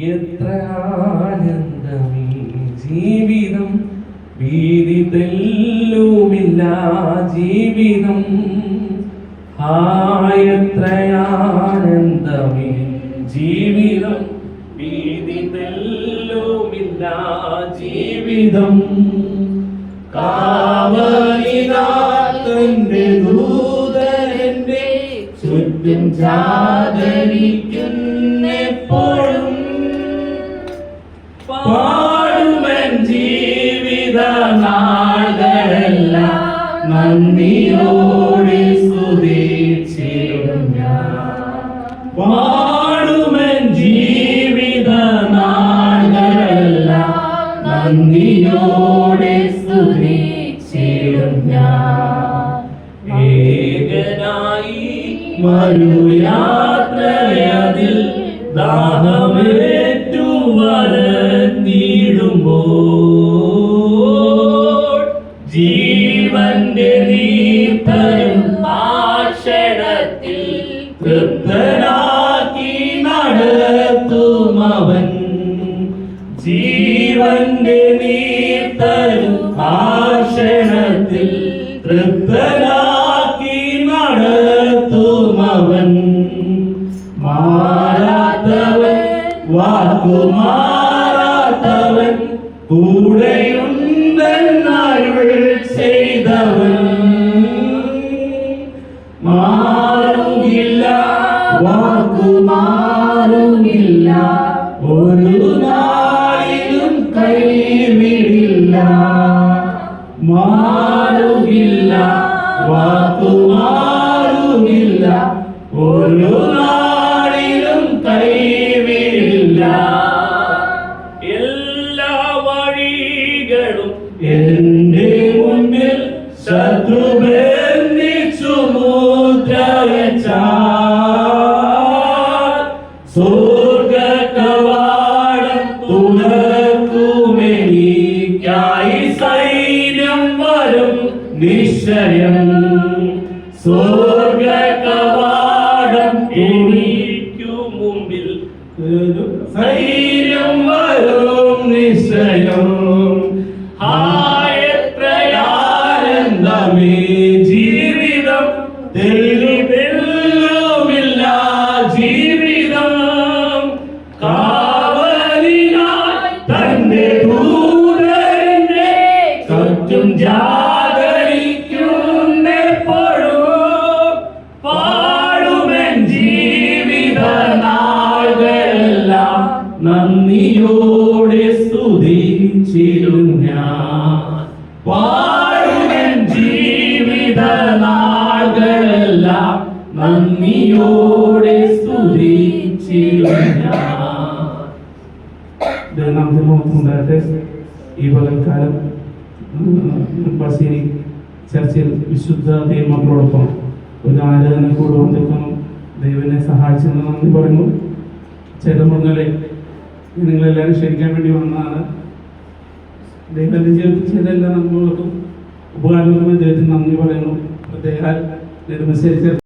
എത്ര ആനന്ദമീ ജീവിതം. ഭീതി തെല്ലുമില്ല ജീവിതം. ഹായത്ര ആനന്ദമീ ജീവിതം. ഭീതി തെല്ലുമില്ല ജീവിതം. കാവലിനാഥന്റെ ദൂതരന്റെ ചുറ്റും ജാഗരിക്കുന്നെപ്പോഴും ജീവിത നാളുകളെല്ലാം നന്ദിയോടെ ഞാൻ. പാടുമൻ ജീവിത നാളുകളെല്ലാം നന്ദിയോടെ ഞാൻ. ഏകനായി മരുയാത്രയതിൽ ദാഹമേറ്റു വരഞ്ഞിടുമ്പോൾ ജീവന്റെ നീത്തരും ആക്ഷണത്തിൽ തൃപ്തനാക്കി നടത്തും അവൻ മാറാത്തവൻ വാക്കുമാറാത്തവൻ കൂടെയുണ്ടെന്നരുൾ മാറുകില്ല വാക്കുമാറുകില്ല ഒരു നാളിലും കൈവിടില്ല. എല്ലാ വഴികളും എന്റെ മുന്നിൽ ശത്രു ബന്ധിച്ചു നിശ്ചയം സ്വർഗ കവാടം എനിക്കു മുമ്പിൽ ധൈര്യം വരും നിശ്ചയം. ആയത്രയാനന്ദമേ ജീവിതം തെളിവെല്ലുമില്ല നന്ദിയോടെ സ്തുതിച്ചിരും ഞാൻ. ജീവിത നാളുകളെല്ലാം നന്ദിയോടെ സ്തുതിച്ചിരും ഞാൻ. ഈ പകൽക്കാലം ബസേരി ചർച്ചിൽ വിശുദ്ധ ദൈവമക്കളോടൊപ്പം ഒരു ആരാധന കൂടുകൊണ്ടിരിക്കുന്നു ദൈവനെ സഹായിച്ചെന്ന് നന്ദി പറയുന്നു. ചേട്ടമുങ്ങളെ നിങ്ങളെല്ലാവരും ക്ഷണിക്കാൻ വേണ്ടി വന്നതാണ്. ദൈവത്തിന്റെ ജീവിതത്തിൽ ചെയ്തെല്ലാം നന്മകൾക്കും ഉപകാരപ്രദമായ ദൈവത്തിന് നന്ദി പറയുന്നു. പ്രത്യേക ചർച്ച്